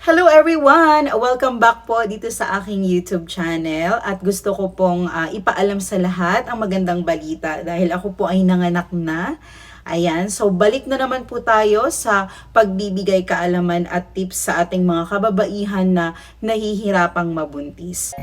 Hello everyone! Welcome back po dito sa aking YouTube channel at gusto ko pong ah, ipaalam sa lahat ang magandang balita dahil ako po ay nanganak na. Ayan, so balik na naman po tayo sa pagbibigay kaalaman at tips sa ating mga kababaihan na nahihirapang mabuntis.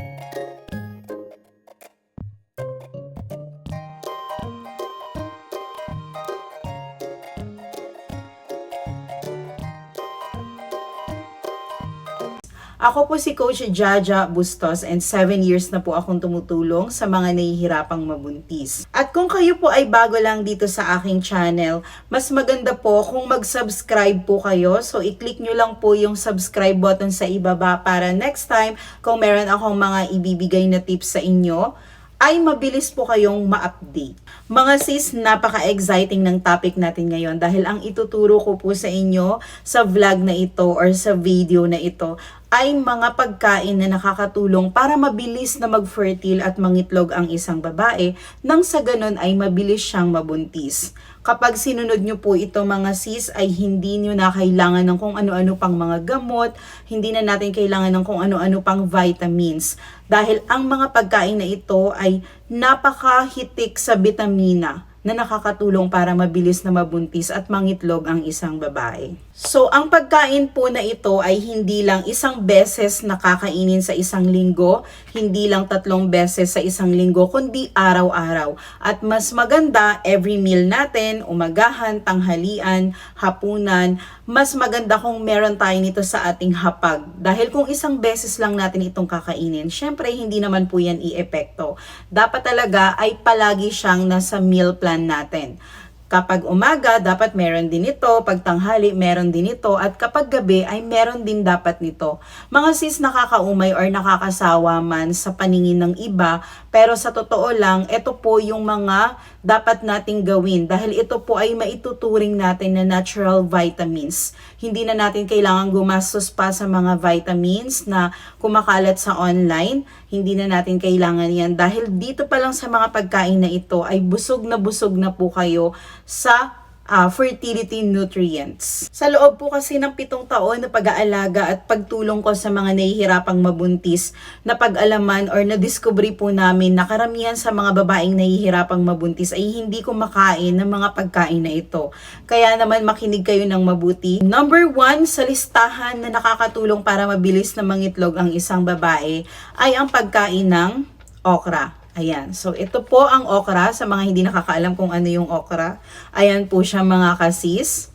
Ako po si Coach Jaja Bustos and 7 years na po akong tumutulong sa mga nahihirapang mabuntis. At kung kayo po ay bago lang dito sa aking channel, mas maganda po kung mag-subscribe po kayo. So i-click nyo lang po yung subscribe button sa ibaba para next time kung meron akong mga ibibigay na tips sa inyo, ay mabilis po kayong ma-update. Mga sis, napaka-exciting ng topic natin ngayon dahil ang ituturo ko po sa inyo sa vlog na ito or sa video na ito ay mga pagkain na nakakatulong para mabilis na mag-fertile at mangitlog ang isang babae nang sa ganun ay mabilis siyang mabuntis. Kapag sinunod nyo po ito mga sis ay hindi nyo na kailangan ng kung ano-ano pang mga gamot, hindi na natin kailangan ng kung ano-ano pang vitamins. Dahil ang mga pagkain na ito ay napakahitik sa vitamina na nakakatulong para mabilis na mabuntis at mangitlog ang isang babae. So, ang pagkain po na ito ay hindi lang isang beses nakakainin sa isang linggo, hindi lang tatlong beses sa isang linggo, kundi araw-araw. At mas maganda, every meal natin, umagahan, tanghalian, hapunan, mas maganda kung meron tayo nito sa ating hapag. Dahil kung isang beses lang natin itong kakainin, syempre hindi naman po yan i-epekto. Dapat talaga ay palagi siyang nasa meal plan natin. Kapag umaga, dapat meron din ito. Pag tanghali, meron din ito. At kapag gabi, ay meron din dapat nito. Mga sis nakakaumay or nakakasawa man sa paningin ng iba, pero sa totoo lang, ito po yung mga dapat nating gawin. Dahil ito po ay maituturing natin na natural vitamins. Hindi na natin kailangan gumastos pa sa mga vitamins na kumakalat sa online. Hindi na natin kailangan yan. Dahil dito pa lang sa mga pagkain na ito, ay busog na busog na po kayo sa ah, fertility nutrients. Sa loob po kasi ng pitong taon na pag-aalaga at pagtulong ko sa mga nahihirapang mabuntis, na pag-alaman or na-discovery po namin na karamihan sa mga babaeng nahihirapang mabuntis ay hindi kumakain ng mga pagkain na ito. Kaya naman makinig kayo ng mabuti. Number one sa listahan na nakakatulong para mabilis na mangitlog ang isang babae ay ang pagkain ng okra. Ayan. So, ito po ang okra. Sa mga hindi nakakaalam kung ano yung okra. Ayan po siya mga kasis.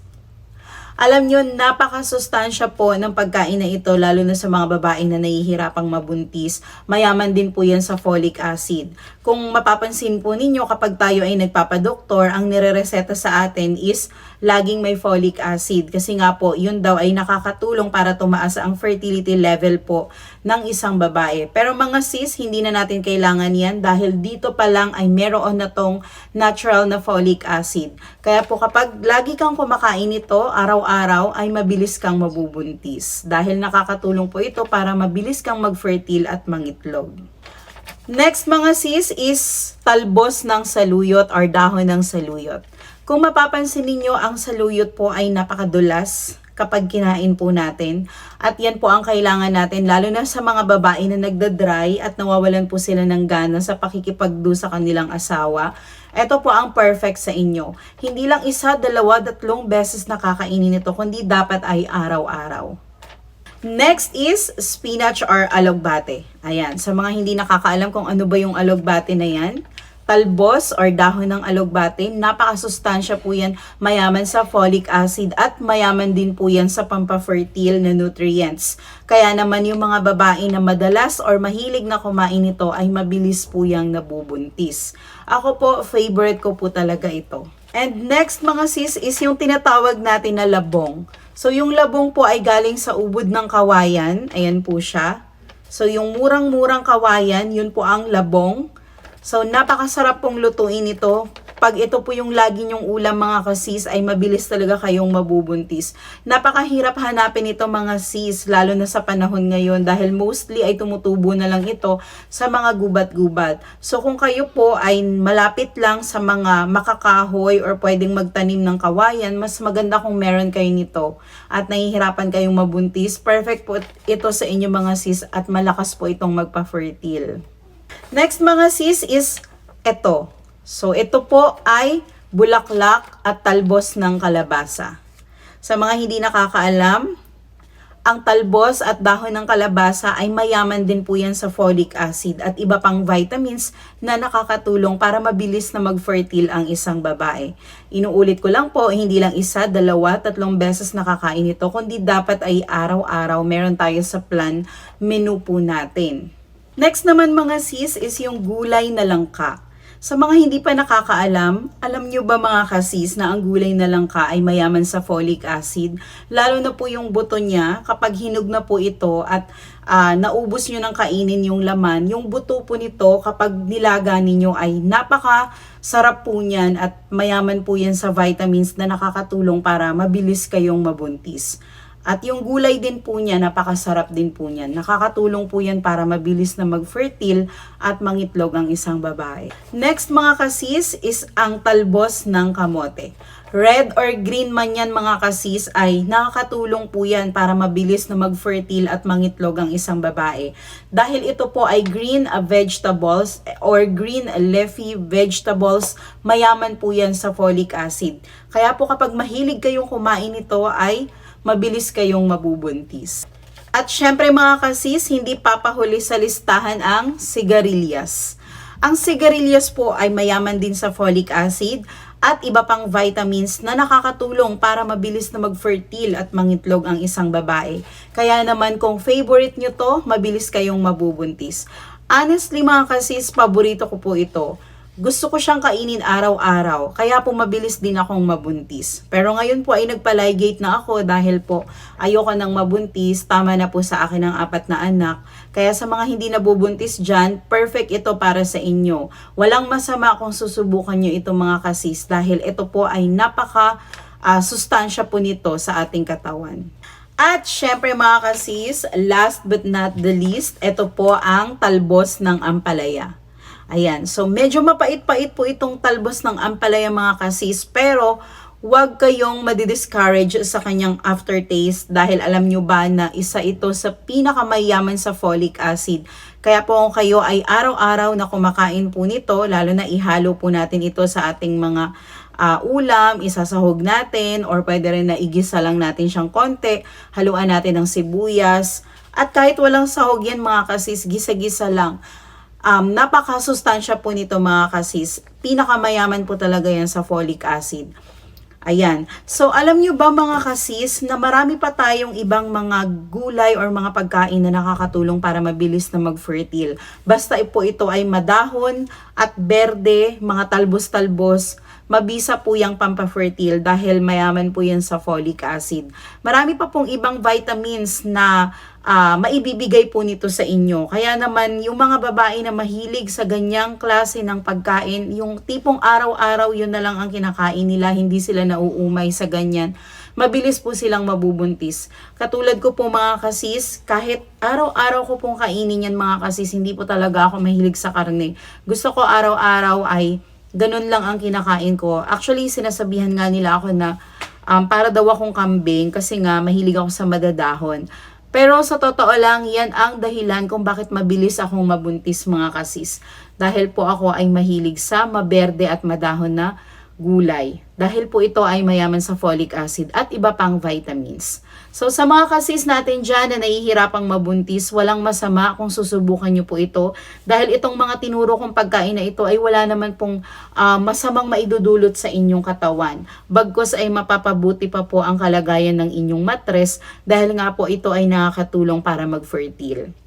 Alam nyo, napakasustansya po ng pagkain na ito, lalo na sa mga babaeng na nahihirapang mabuntis. Mayaman din po yan sa folic acid. Kung mapapansin po ninyo, kapag tayo ay nagpapadoktor, ang nirereseta sa atin is laging may folic acid. Kasi nga po, yun daw ay nakakatulong para tumaas ang fertility level po ng isang babae. Pero mga sis, hindi na natin kailangan yan dahil dito pa lang ay meron na tong natural na folic acid. Kaya po kapag lagi kang kumakain ito, araw-araw ay mabilis kang mabubuntis. Dahil nakakatulong po ito para mabilis kang mag-fertile at mangitlog. Next mga sis is talbos ng saluyot or dahon ng saluyot. Kung mapapansin ninyo, ang saluyot po ay napakadulas kapag kinain po natin. At yan po ang kailangan natin, lalo na sa mga babae na nagda-dry at nawawalan po sila ng gana sa pakikipagdo sa kanilang asawa. Ito po ang perfect sa inyo. Hindi lang isa, dalawa, tatlong beses nakakainin ito, kundi dapat ay araw-araw. Next is spinach or alogbate. Ayan, sa mga hindi nakakaalam kung ano ba yung alogbate na yan, talbos or dahon ng alogbate, napakasustansya po yan, mayaman sa folic acid at mayaman din po yan sa pampafertile na nutrients. Kaya naman yung mga babae na madalas or mahilig na kumain ito ay mabilis po yung nabubuntis. Ako po, favorite ko po talaga ito. And next mga sis is yung tinatawag natin na labong. So yung labong po ay galing sa ubod ng kawayan. Ayan po siya. So yung murang-murang kawayan, yun po ang labong. So napakasarap pong lutuin ito pag ito po yung lagi nyong ulam mga kasis, ay mabilis talaga kayong mabubuntis. Napakahirap hanapin ito mga sis, lalo na sa panahon ngayon dahil mostly ay tumutubo na lang ito sa mga gubat-gubat. So kung kayo po ay malapit lang sa mga makakahoy or pwedeng magtanim ng kawayan, mas maganda kung meron kayo nito at nahihirapan kayong mabuntis. Perfect po ito sa inyo mga sis at malakas po itong magpa-fertile. Next mga sis is ito. So ito po ay bulaklak at talbos ng kalabasa. Sa mga hindi nakakaalam, ang talbos at dahon ng kalabasa ay mayaman din po yan sa folic acid at iba pang vitamins na nakakatulong para mabilis na mag-fertile ang isang babae. Inuulit ko lang po, hindi lang isa, dalawa, tatlong beses nakakain ito, kundi dapat ay araw-araw meron tayo sa plan menu po natin. Next naman mga sis is yung gulay na langka. Sa mga hindi pa nakakaalam, alam nyo ba mga kasis na ang gulay na langka ay mayaman sa folic acid? Lalo na po yung buto niya, kapag hinog na po ito at ah, naubos nyo ng kainin yung laman, yung buto po nito kapag nilaga ninyo ay napaka sarap po niyan at mayaman po yan sa vitamins na nakakatulong para mabilis kayong mabuntis. At yung gulay din po niya, napakasarap din po niyan. Nakakatulong po yan para mabilis na mag-fertile at mangitlog ang isang babae. Next mga kasis is ang talbos ng kamote. Red or green man yan mga kasis ay nakakatulong po yan para mabilis na mag-fertile at mangitlog ang isang babae. Dahil ito po ay green vegetables or green leafy vegetables, mayaman po yan sa folic acid. Kaya po kapag mahilig kayong kumain ito ay mabilis kayong mabubuntis. At syempre mga kasis, hindi papahuli sa listahan ang sigarilyas. Ang sigarilyas po ay mayaman din sa folic acid at iba pang vitamins na nakakatulong para mabilis na mag-fertile at mangitlog ang isang babae. Kaya naman kung favorite nyo to, mabilis kayong mabubuntis. Honestly mga kasis, paborito ko po ito gusto ko siyang kainin araw-araw, kaya po mabilis din akong mabuntis. Pero ngayon po ay nagpaligate na ako dahil po ayoko nang mabuntis, tama na po sa akin ang apat na anak. Kaya sa mga hindi nabubuntis dyan, perfect ito para sa inyo. Walang masama kung susubukan nyo ito mga kasis dahil ito po ay napaka ah, sustansya po nito sa ating katawan. At syempre mga kasis, last but not the least, ito po ang talbos ng ampalaya. Ayan, so medyo mapait-pait po itong talbos ng ampalaya mga kasis, pero huwag kayong madidiscourage sa kanyang aftertaste dahil alam nyo ba na isa ito sa pinakamayaman sa folic acid. Kaya po kung kayo ay araw-araw na kumakain po nito, lalo na ihalo po natin ito sa ating mga ah, ulam, isasahog natin, or pwede rin na igisa lang natin siyang konti, haluan natin ng sibuyas, at kahit walang sahog yan mga kasis, gisa-gisa lang. Um, napakasustansya po nito mga kasis. Pinakamayaman po talaga yan sa folic acid. Ayan. So, alam nyo ba mga kasis na marami pa tayong ibang mga gulay or mga pagkain na nakakatulong para mabilis na mag-fertile. Basta po ito ay madahon at berde, mga talbos-talbos, mabisa po yung pampafertile dahil mayaman po yan sa folic acid. Marami pa pong ibang vitamins na ah, maibibigay po nito sa inyo. Kaya naman, yung mga babae na mahilig sa ganyang klase ng pagkain, yung tipong araw-araw yun na lang ang kinakain nila, hindi sila nauumay sa ganyan, mabilis po silang mabubuntis. Katulad ko po mga kasis, kahit araw-araw ko pong kainin yan mga kasis, hindi po talaga ako mahilig sa karne. Gusto ko araw-araw ay ganun lang ang kinakain ko. Actually, sinasabihan nga nila ako na um, para daw akong kambing kasi nga mahilig ako sa madadahon. Pero sa totoo lang, yan ang dahilan kung bakit mabilis akong mabuntis mga kasis. Dahil po ako ay mahilig sa maberde at madahon na gulay. Dahil po ito ay mayaman sa folic acid at iba pang vitamins. So sa mga kasis natin dyan na nahihirapang mabuntis, walang masama kung susubukan nyo po ito. Dahil itong mga tinuro kong pagkain na ito ay wala naman pong ah, masamang maidudulot sa inyong katawan. Bagkos ay mapapabuti pa po ang kalagayan ng inyong matres dahil nga po ito ay nakakatulong para mag-fertile.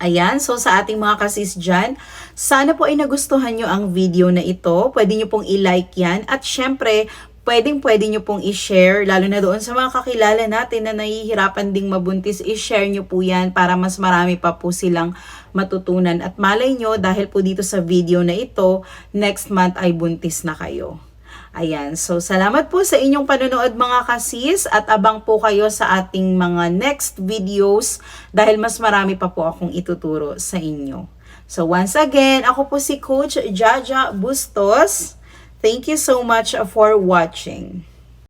Ayan, so sa ating mga kasis dyan, sana po ay nagustuhan nyo ang video na ito. Pwede nyo pong i-like yan. At syempre, pwedeng pwede nyo pong i-share, lalo na doon sa mga kakilala natin na nahihirapan ding mabuntis, i-share nyo po yan para mas marami pa po silang matutunan. At malay nyo, dahil po dito sa video na ito, next month ay buntis na kayo. Ayan, so salamat po sa inyong panonood mga kasis at abang po kayo sa ating mga next videos dahil mas marami pa po akong ituturo sa inyo. So once again, ako po si Coach Jaja Bustos. Thank you so much for watching.